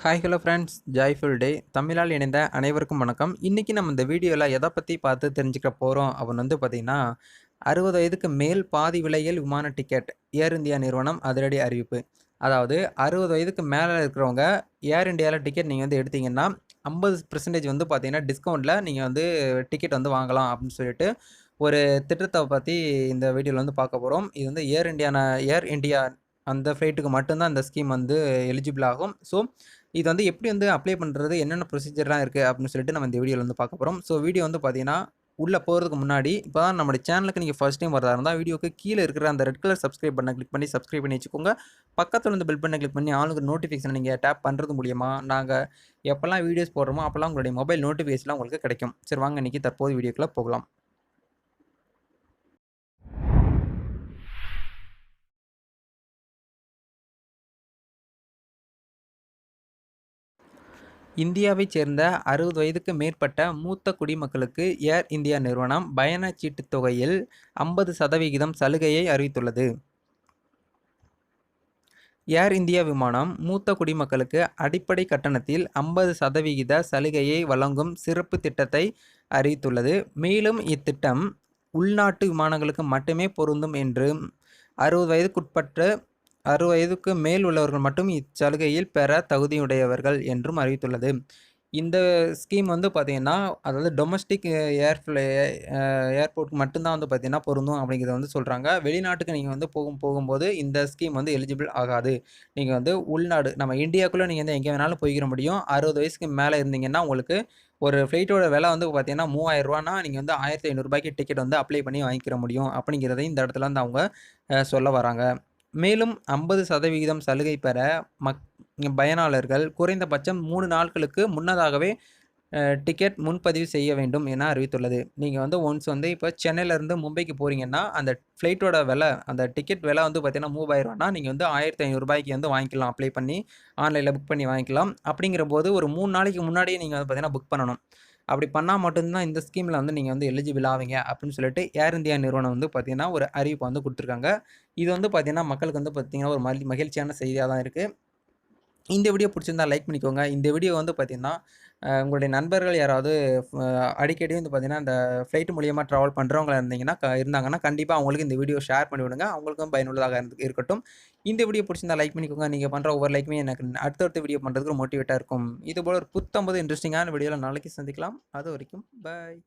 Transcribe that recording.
Hi hello friends joyful day தமிழால் இணைந்த அனைவருக்கும் வணக்கம். இன்றைக்கி நம்ம இந்த வீடியோவில் எதை பற்றி பார்த்து தெரிஞ்சுக்க போகிறோம் அப்படின்னு வந்து பார்த்திங்கன்னா அறுபது வயதுக்கு மேல் பாதி விலையில் விமான டிக்கெட் ஏர் இந்தியா நிறுவனம் அதிரடி அறிவிப்பு. அதாவது அறுபது வயதுக்கு மேலே இருக்கிறவங்க ஏர் இந்தியாவில் டிக்கெட் நீங்கள் வந்து எடுத்தீங்கன்னா ஐம்பது பர்சன்டேஜ் வந்து பார்த்தீங்கன்னா டிஸ்கவுண்ட்டில் நீங்கள் வந்து டிக்கெட் வந்து வாங்கலாம் அப்படின்னு சொல்லிட்டு ஒரு திட்டத்தை பற்றி இந்த வீடியோவில் வந்து பார்க்க போகிறோம் இது வந்து ஏர் இந்தியான ஏர் இந்தியா அந்த ஃப்ளைட்டுக்கு மட்டும்தான் அந்த ஸ்கீம் வந்து எலிஜிபிள் ஆகும். ஸோ இது வந்து எப்படி வந்து அப்ளை பண்ணுறது என்னென்ன ப்ரொசீஜர்லாம் இருக்குது அப்படின்னு சொல்லிட்டு நம்ம இந்த வீடியோவில் வந்து பார்க்க போகிறோம் ஸோ வீடியோ வந்து பார்த்தீங்கன்னா உள்ளே போகிறதுக்கு முன்னாடி இப்போ தான் நம்மளோட சேனலுக்கு நீங்கள் ஃபஸ்ட் டைம் வரதா இருந்தால் வீடியோக்கு கீழே இருக்கிற அந்த ரெட் கலர் சப்ஸ்கிரைப் பண்ண கிளிக் பண்ணி சப்ஸ்கிரைப் பண்ணி வச்சுக்கோங்க. பக்கத்தில் வந்து பில் பண்ண கிளிக் பண்ணி ஆளுக்கு நோட்டிஃபிகேஷன் நீங்கள் டேப் பண்ணுறது மூலியமாக நாங்கள் எப்போல்லாம் வீடியோஸ் போடுறோமோ அப்போல்லாம் உங்களுடைய மொபைல் நோட்டிஃபிகேஷன்லாம் உங்களுக்கு கிடைக்கும். சரி வாங்க இன்றைக்கி தற்போது வீடியோக்குள்ளே போகலாம். இந்தியாவைச் சேர்ந்த அறுபது வயதுக்கு மேற்பட்ட மூத்த குடிமக்களுக்கு ஏர் இந்தியா நிறுவனம் பயணச்சீட்டுத் தொகையில் ஐம்பது சதவிகிதம் சலுகையை அறிவித்துள்ளது. ஏர் இந்தியா விமானம் மூத்த குடிமக்களுக்கு அடிப்படை கட்டணத்தில் ஐம்பது சதவிகித சலுகையை வழங்கும் சிறப்பு திட்டத்தை அறிவித்துள்ளது. மேலும் இத்திட்டம் உள்நாட்டு விமானங்களுக்கு மட்டுமே பொருந்தும் என்றும் அறுபது வயதுக்குட்பட்ட அறு வயதுக்கு மேல் உள்ளவர்கள் மட்டும் இச்சலுகையில் பெற தகுதியுடையவர்கள் என்றும் அறிவித்துள்ளது. இந்த ஸ்கீம் வந்து பார்த்திங்கன்னா அதாவது டொமஸ்டிக் ஏர் ஏர்போர்ட் மட்டும்தான் வந்து பார்த்திங்கன்னா பொருந்தும் அப்படிங்கிறத வந்து சொல்கிறாங்க வெளிநாட்டுக்கு நீங்கள் வந்து போகும் போகும்போது இந்த ஸ்கீம் வந்து எலிஜிபிள் ஆகாது. நீங்கள் வந்து உள்நாடு நம்ம இந்தியாவுக்குள்ளே நீங்கள் வந்து எங்கே வேணாலும் போய்க்கிற முடியும். அறுபது வயசுக்கு மேலே இருந்தீங்கன்னா உங்களுக்கு ஒரு ஃப்ளைட்டோட விலை வந்து பார்த்தீங்கன்னா மூவாயிரரூவானா நீங்கள் வந்து ஆயிரத்தி ஐநூறுரூபாய்க்கு டிக்கெட் வந்து அப்ளை பண்ணி வாங்கிக்கிற முடியும் அப்படிங்கிறதையும் இந்த இடத்துல வந்து அவங்க சொல்ல வராங்க. மேலும் ஐம்பது சதவிகிதம் சலுகை பெற மக் பயனாளர்கள் குறைந்தபட்சம் மூணு நாட்களுக்கு முன்னதாகவே டிக்கெட் முன்பதிவு செய்ய வேண்டும் என அறிவித்துள்ளது. நீங்கள் வந்து ஒன்ஸ் வந்து இப்போ சென்னையிலேருந்து மும்பைக்கு போகிறீங்கன்னா அந்த ஃப்ளைட்டோட விலை அந்த டிக்கெட் விலை வந்து பார்த்தீங்கன்னா மூவாயிரம்னா நீங்கள் வந்து ஆயிரத்தி ஐநூறுரூபாய்க்கு வந்து வாங்கிக்கலாம். அப்ளை பண்ணி ஆன்லைனில் புக் பண்ணி வாங்கிக்கலாம். அப்படிங்கிற போது ஒரு மூணு நாளைக்கு முன்னாடியே நீங்கள் வந்து பார்த்தீங்கன்னா புக் பண்ணணும். அப்படி பண்ணால் மட்டும்தான் இந்த ஸ்கீமில் வந்து நீங்கள் வந்து எலிஜிபிள் ஆவீங்க அப்படின்னு சொல்லிட்டு ஏர் இந்தியா நிறுவனம் வந்து பார்த்திங்கன்னா ஒரு அறிவிப்பை வந்து கொடுத்துருக்காங்க. இது வந்து பார்த்திங்கன்னா மக்களுக்கு வந்து பார்த்திங்கன்னா ஒரு மகிழ்ச்சியான செய்தியாக தான் இருக்குது இந்த வீடியோ பிடிச்சிருந்தா லைக் பண்ணிக்கோங்க. இந்த வீடியோ வந்து பார்த்திங்கன்னா உங்களுடைய நண்பர்கள் யாராவது அடிக்கடி வந்து பார்த்திங்கன்னா இந்த ஃப்ளைட் மூலியமாக ட்ராவல் பண்ணுறவங்க இருந்தீங்கன்னா இருந்தாங்கன்னா கண்டிப்பாக அவங்களுக்கு இந்த வீடியோ ஷேர் பண்ணி விடுங்க. அவங்களுக்கும் பயனுள்ளதாக இருக்கட்டும். இந்த வீடியோ பிடிச்சிருந்தா லைக் பண்ணிக்கோங்க. நீங்கள் பண்ணுற ஒவ்வொரு லைக்குமே எனக்கு அடுத்தடுத்த வீடியோ பண்ணுறதுக்கு மோட்டிவேட்டாக இருக்கும். இது போல் ஒரு புத்தம்பது இன்ட்ரெஸ்டிங்கான வீடியோவில் நாளைக்கு சந்திக்கலாம். அது வரைக்கும் பாய்